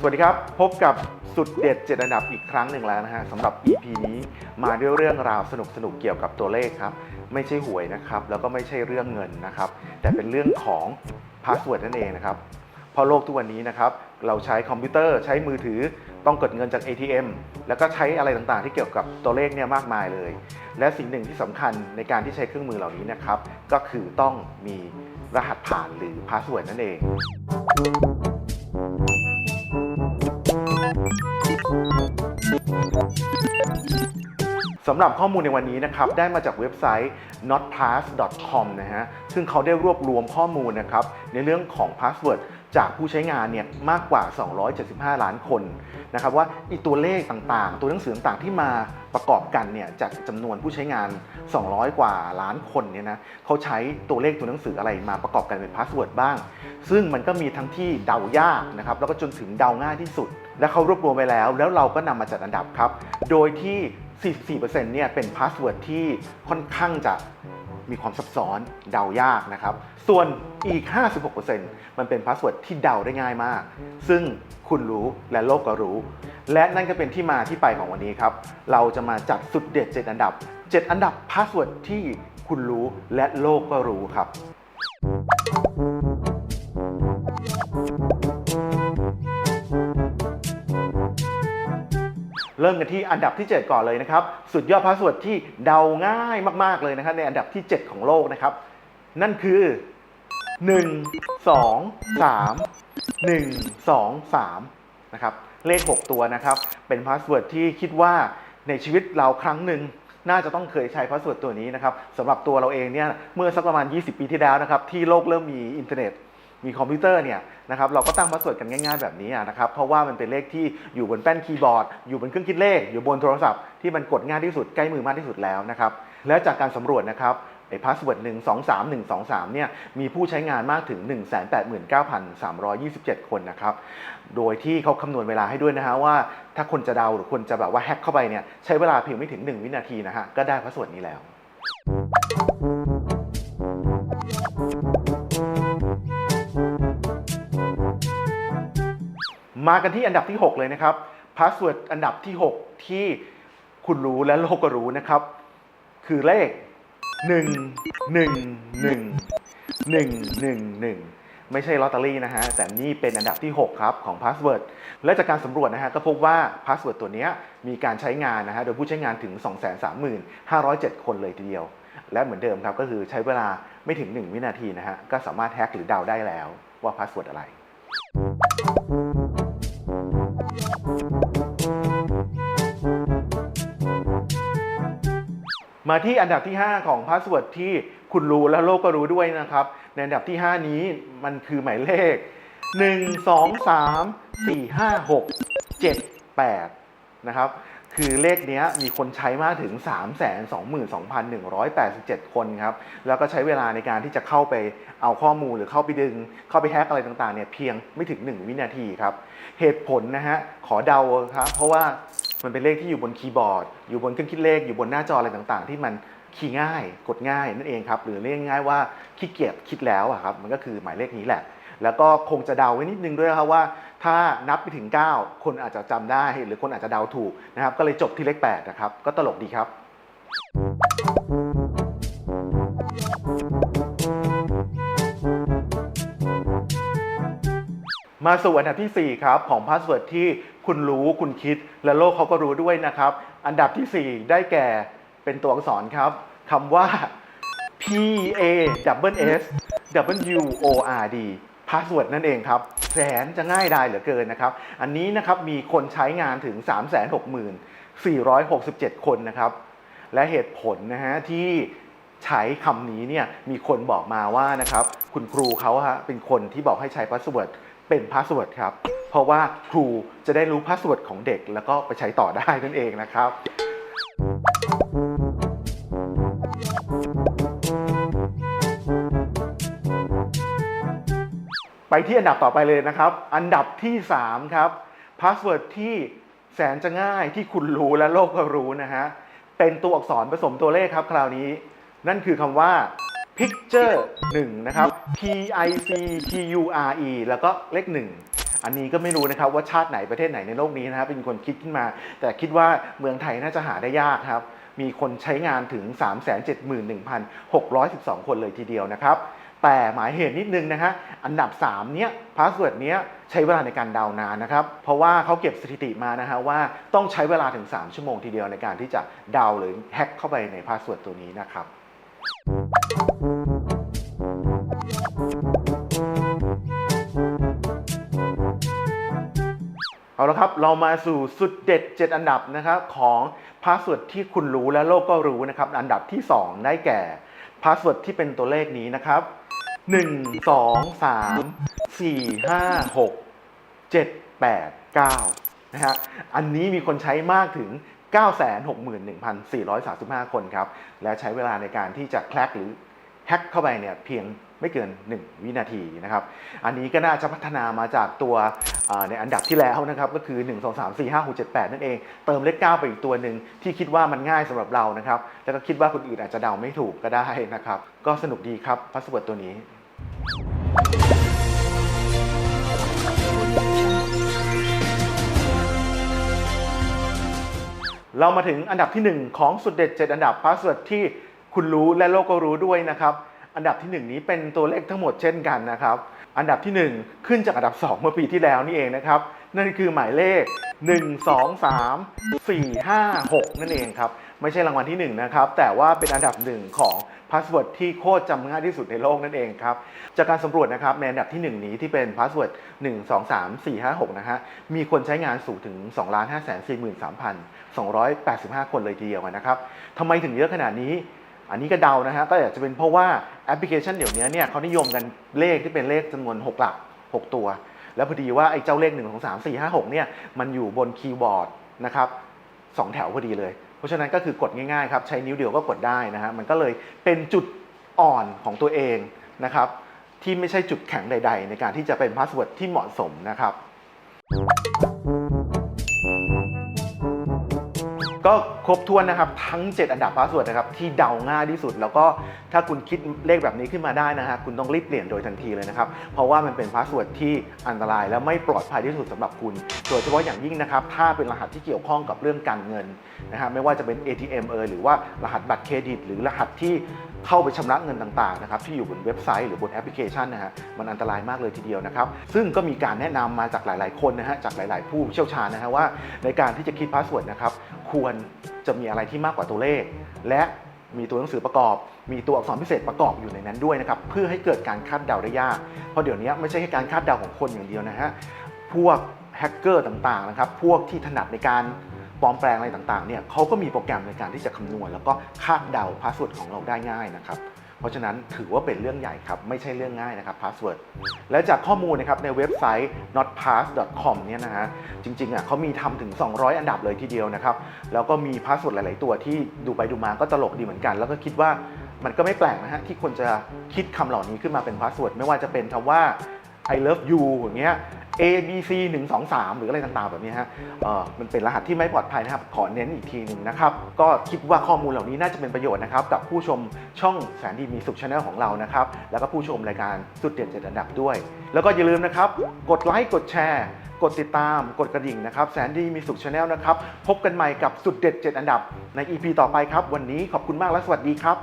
สวัสดีครับ พบกับสุดเด็ด7อันดับอีกครั้งหนึ่งแล้วนะฮะสำหรับ EP นี้มาด้วยเรื่องราวสนุกๆเกี่ยวกับตัวเลขครับ ไม่ใช่หวยนะครับ แล้วก็ไม่ใช่เรื่องเงินนะครับ แต่เป็นเรื่องของพาสเวิร์ดนั่นเองนะครับเพราะโลกทุกวันนี้นะครับ เราใช้คอมพิวเตอร์ใช้มือถือต้องกดเงินจาก ATM แล้วก็ใช้อะไรต่างๆ ที่เกี่ยวกับตัวเลขเนี่ยมากมายเลย และสิ่งหนึ่งที่สำคัญในการที่ใช้เครื่องมือเหล่านี้นะครับ ก็คือต้องมีรหัสผ่านหรือพาสเวิร์ดนั่นเอง สำหรับข้อมูลในวันนี้นะครับได้มาจากเว็บไซต์ notpass.com นะฮะซึ่งเขาได้รวบรวมข้อมูลนะครับในเรื่องของพาสเวิร์ดจากผู้ใช้งานเนี่ยมากกว่า 275 ล้านคนนะครับว่าอีตัวเลขต่างๆ ตัวหนังสือต่างๆที่มาประกอบกันเนี่ยจากจำนวนผู้ใช้งาน 200 กว่าล้านคนเนี่ยนะเขาใช้ตัวเลขตัวหนังสืออะไรมาประกอบกันเป็นพาสเวิร์ดบ้าง ซึ่งมันก็มีทั้งที่เดายากนะครับแล้วก็จนถึงเดาง่ายที่สุด และเขารวบรวมไปแล้ว แล้วเราก็นำมาจัดอันดับครับ โดยที่ 44%เนี่ยเป็นพาสเวิร์ดที่ค่อนข้างจะมีความซับซ้อนเดายากนะครับ ส่วนอีก 56%มันเป็นพาสเวิร์ดที่เดาได้ง่ายมาก ซึ่งคุณรู้และโลกก็รู้ และนั่นก็เป็นที่มาที่ไปของวันนี้ครับ เราจะมาจัดสุดเด็ด 7 อันดับ 7 อันดับพาสเวิร์ดที่คุณรู้และโลกก็รู้ครับ เริ่มกันที่อันดับที่ 7 ก่อนเลยนะครับ สุดยอดพาสเวิร์ดที่เดาง่ายมากๆเลยนะครับในอันดับที่ 7 ของโลกนะครับ นั่นคือ 1 2 3 1 2 3นะครับเลข 6 ตัวนะครับ เป็นพาสเวิร์ดที่คิดว่าในชีวิตเราครั้งหนึ่งน่าจะต้องเคยใช้พาสเวิร์ดตัวนี้นะครับสำหรับตัวเราเองเนี่ยเมื่อสักประมาณ 20 ปีที่แล้วนะครับที่โลกเริ่มมีอินเทอร์เน็ต มีคอมพิวเตอร์เนี่ยนะครับเราก็ตั้งพาสเวิร์ดกันง่ายๆแบบนี้นะครับเพราะว่ามันเป็นเลขที่อยู่บนแป้นคีย์บอร์ด อยู่บนเครื่องคิดเลข อยู่บนโทรศัพท์ที่มันกดง่ายที่สุดใกล้มือมากที่สุดแล้วนะครับและจากการสำรวจนะครับไอ้พาสเวิร์ด1 2 3 1 2 3เนี่ยมีผู้ใช้งานมากถึง 189,327 คนนะครับ โดยที่เขาคำนวณเวลาให้ด้วยนะฮะว่าถ้าคนจะเดาหรือคนจะแบบว่าแฮ็กเข้าไปเนี่ยใช้เวลาเพียงไม่ถึง 1 วินาทีนะฮะก็ได้พาสเวิร์ดนี้แล้ว มากันที่อันดับที่ 6 เลยนะครับพาสเวิร์ดอันดับที่ 6 ที่คุณรู้และโลกก็รู้นะครับ คือเลข 1 1 1 1 1 1ไม่ใช่ลอตเตอรี่นะฮะ แต่นี่เป็นอันดับที่ 6 ครับ ของพาสเวิร์ดและจากการสำรวจนะฮะ ก็พบว่าพาสเวิร์ดตัวนี้มีการใช้งานนะฮะ โดยผู้ใช้งานถึง 235,507 คนเลยทีเดียว และเหมือนเดิมครับ ก็คือใช้เวลาไม่ถึง 1 วินาทีนะฮะ ก็สามารถแฮ็กหรือเดาได้แล้วว่าพาสเวิร์ดอะไร มาที่อันดับที่ 5 ของพาสเวิร์ดที่คุณรู้และโลกก็รู้ด้วยนะครับ ในอันดับที่ 5 นี้มันคือหมายเลข 1 2 3 4 5 6 7 8 นะครับ คือเลขนี้มีคนใช้มากถึง 322,187 คนครับ แล้วก็ใช้เวลาในการที่จะเข้าไปเอาข้อมูลหรือเข้าไปดึง เข้าไปแฮกอะไรต่างๆเนี่ยเพียงไม่ถึง 1 วินาทีครับ เหตุผลนะฮะ ขอเดาครับ เพราะว่ามันเป็นเลขที่อยู่บนคีย์บอร์ด อยู่บนเครื่องคิดเลข อยู่บนหน้าจออะไรต่างๆ ที่มันคีย์ง่าย กดง่ายนั่นเองครับ หรือเรียกง่ายว่าขี้เกียจคิดแล้วอะครับ มันก็คือหมายเลขนี้แหละ แล้วก็คงจะเดาไว้นิดนึงด้วยครับว่า ถ้านับไปถึง 9 คนอาจจะจำได้หรือคนอาจจะเดาถูกนะครับ ก็เลยจบที่เลข8นะครับ ก็ตลกดีครับ มาสู่อันดับทีสี่4 ครับ ของพาสเวิร์ดที่คุณรู้คุณคิด และโลกเขาก็รู้ด้วยนะครับ อันดับทีสี่4 ได้แก่เป็นตัวอักษรครับคำว่า P A W S W O R D พาสเวิร์ดนั่นเองครับแสนจะง่ายดายเหลือเกินนะครับ อันนี้นะครับมีคนใช้งานถึง 364,467 คนนะครับ และเหตุผลนะฮะที่ใช้คำนี้เนี่ยมีคนบอกมาว่านะครับคุณครูเขาฮะเป็นคนที่บอกให้ใช้พาสเวิร์ดเป็นพาสเวิร์ดครับ เพราะว่าครูจะได้รู้พาสเวิร์ดของเด็ก แล้วก็ไปใช้ต่อได้นั่นเองนะครับ ไปที่อันดับต่อไปเลยนะครับ อันดับที่ 3 ครับพาสเวิร์ดที่แสนจะง่ายที่คุณรู้และโลกก็รู้นะฮะ เป็นตัวอักษรผสมตัวเลขครับ คราวนี้ นั่นคือคำว่า picture 1 นะครับ P I C T U R E แล้วก็เลข 1 อันนี้ก็ไม่รู้นะครับว่าชาติไหนประเทศไหนในโลกนี้นะครับเป็นคนคิดขึ้นมา แต่คิดว่าเมืองไทยน่าจะหาได้ยากครับ มีคนใช้งานถึง 371,612 คนเลยทีเดียวนะครับ แต่หมายเหตุนิดนึงนะฮะอันดับ 3 เนี้ยพาสเวิร์ดเนี้ยใช้เวลาในการดาวนานนะครับ เพราะว่าเขาเก็บสถิติมานะฮะว่าต้องใช้เวลาถึง 3 ชั่วโมงทีเดียวในการที่จะดาวหรือแฮ็กเข้าไปในพาสเวิร์ดตัวนี้นะครับเอาละครับ เรามาสู่สุดเด็ด 7 อันดับนะครับของพาสเวิร์ดที่คุณรู้และโลกก็รู้นะครับ อันดับที่ 2 ได้แก่พาสเวิร์ดที่เป็นตัวเลขนี้นะครับ 1 2 3 4 5 6 7 8 9นะฮะอันนี้มีคนใช้มากถึง 961,435 คนครับ และใช้เวลาในการที่จะแคลกหรือแฮ็กเข้าไปเนี่ยเพียงไม่เกิน 1 วินาทีนะครับ อันนี้ก็น่าจะพัฒนามาจากตัวในอันดับที่แล้วนะครับ ก็คือ 1 2 3 4 5 6 7 8 นั่นเอง เติมเลข9ไปอีกตัวหนึ่งที่คิดว่ามันง่ายสำหรับเรานะครับ แล้วก็คิดว่าคนอื่นอาจจะเดาไม่ถูกก็ได้นะครับ ก็สนุกดีครับพาสเวิร์ดตัวนี้ เรามาถึงอันดับที่ 1 ของสุดเด็ด 7 อันดับพาสเวิร์ดที่คุณรู้และโลกก็รู้ด้วยนะครับ อันดับที่ 1 นี้เป็นตัวเลขทั้งหมดเช่นกันนะครับ อันดับที่ 1 ขึ้นจากอันดับ 2 เมื่อปีที่แล้วนี่เองนะครับ นั่นคือหมายเลข 1 2 3 4 5 6 นั่นเองครับ ไม่ใช่รางวัลที่ 1 นะครับ แต่ว่าเป็นอันดับหนึ่งของพาสเวิร์ดที่โคตรจำง่ายที่สุดในโลกนั่นเองครับ จากการสำรวจนะครับในอันดับที่ 1 นี้ที่เป็นพาสเวิร์ด1 2 3 4 5 6 นะฮะ มีคนใช้งานสูงถึง 2 5 4 3 285 คนเลยทีเดียวนะครับทำไมถึงเยอะขนาดนี้ อันนี้ก็เดานะฮะก็อาจจะเป็นเพราะว่าแอปพลิเคชันเดี๋ยวนี้เนี่ยเขานิยมกันเลขที่เป็นเลขจำนวน 6 หลัก 6 ตัว แล้วพอดีว่าไอ้เจ้าเลข1 2 3 4 5 6เนี่ยมันอยู่บนคีย์บอร์ดนะครับสองแถวพอดีเลย เพราะฉะนั้นก็คือกดง่ายๆครับใช้นิ้วเดียวก็กดได้นะฮะมันก็เลยเป็นจุดอ่อนของตัวเองนะครับที่ไม่ใช่จุดแข็งใด ๆ ในการที่จะเป็นพาสเวิร์ดที่เหมาะสมนะครับ ก็ครบถ้วนนะครับ ทั้ง 7 อันดับพาสเวิร์ดนะครับที่เดาง่ายที่สุด แล้วก็ถ้าคุณคิดเลขแบบนี้ขึ้นมาได้นะฮะคุณต้องรีบเปลี่ยนโดยทันทีเลยนะครับ เพราะว่ามันเป็นพาสเวิร์ดที่อันตรายและไม่ปลอดภัยที่สุดสำหรับคุณ โดยเฉพาะอย่างยิ่งนะครับถ้าเป็นรหัสที่เกี่ยวข้องกับเรื่องการเงินนะฮะไม่ว่าจะเป็น ATM เอยหรือว่ารหัสบัตรเครดิต หรือรหัสที่เข้าไปชำระเงินต่างๆนะครับที่อยู่บนเว็บไซต์หรือบนแอปพลิเคชันนะฮะมันอันตรายมากเลยทีเดียวนะครับ ซึ่งก็มีการแนะนำมาจากหลาย ๆคนนะฮะจากหลาย ๆ ผู้เชี่ยวชาญนะฮะว่าในการที่จะคิดพาสเวิร์ดนะครับ ควรจะมีอะไรที่มากกว่าตัวเลข และมีตัวหนังสือประกอบ มีตัวอักษรพิเศษประกอบอยู่ในนั้นด้วยนะครับ เพื่อให้เกิดการคาดเดาได้ยาก เพราะเดี๋ยวนี้ไม่ใช่แค่การคาดเดาของคนอย่างเดียวนะฮะ พวกแฮกเกอร์ต่างๆนะครับ พวกที่ถนัดในการปลอมแปลงอะไรต่างๆเนี่ยเขาก็มีโปรแกรมในการที่จะคำนวณ แล้วก็คาดเดาพาสเวิร์ดของเราได้ง่ายนะครับ เพราะฉะนั้นถือว่าเป็นเรื่องใหญ่ครับ ไม่ใช่เรื่องง่ายนะครับพาสเวิร์ดและจากข้อมูลนะครับในเว็บไซต์ notpass.com เนี่ยนะฮะจริงๆอะเขามีทำถึง 200 อันดับเลยทีเดียวนะครับ แล้วก็มีพาสเวิร์ดหลาย ๆ ตัวที่ดูไปดูมาก็ตลกดีเหมือนกัน แล้วก็คิดว่ามันก็ไม่แปลกนะฮะที่คนจะคิดคำเหล่านี้ขึ้นมาเป็นพาสเวิร์ดไม่ว่าจะเป็นคำว่า I love you อย่างเงี้ย A B C 1 2 3 หรืออะไรต่างๆ แบบนี้ฮะเอ่อมันเป็นรหัสที่ไม่ปลอดภัยนะครับ ขอเน้นอีกทีหนึ่งนะครับ ก็คิดว่าข้อมูลเหล่านี้น่าจะเป็นประโยชน์นะครับ กับผู้ชมช่องแสนดีมีสุขชาแนลของเรานะครับ แล้วก็ผู้ชมรายการสุดเด่นเจ็ดอันดับด้วย แล้วก็อย่าลืมนะครับ กดไลค์กดแชร์กดติดตาม กดกระดิ่งนะครับ แสนดีมีสุขชาแนลนะครับ พบกันใหม่กับสุดเด็ด 7 อันดับใน EP ต่อไปครับ วันนี้ขอบคุณมากและสวัสดีครับ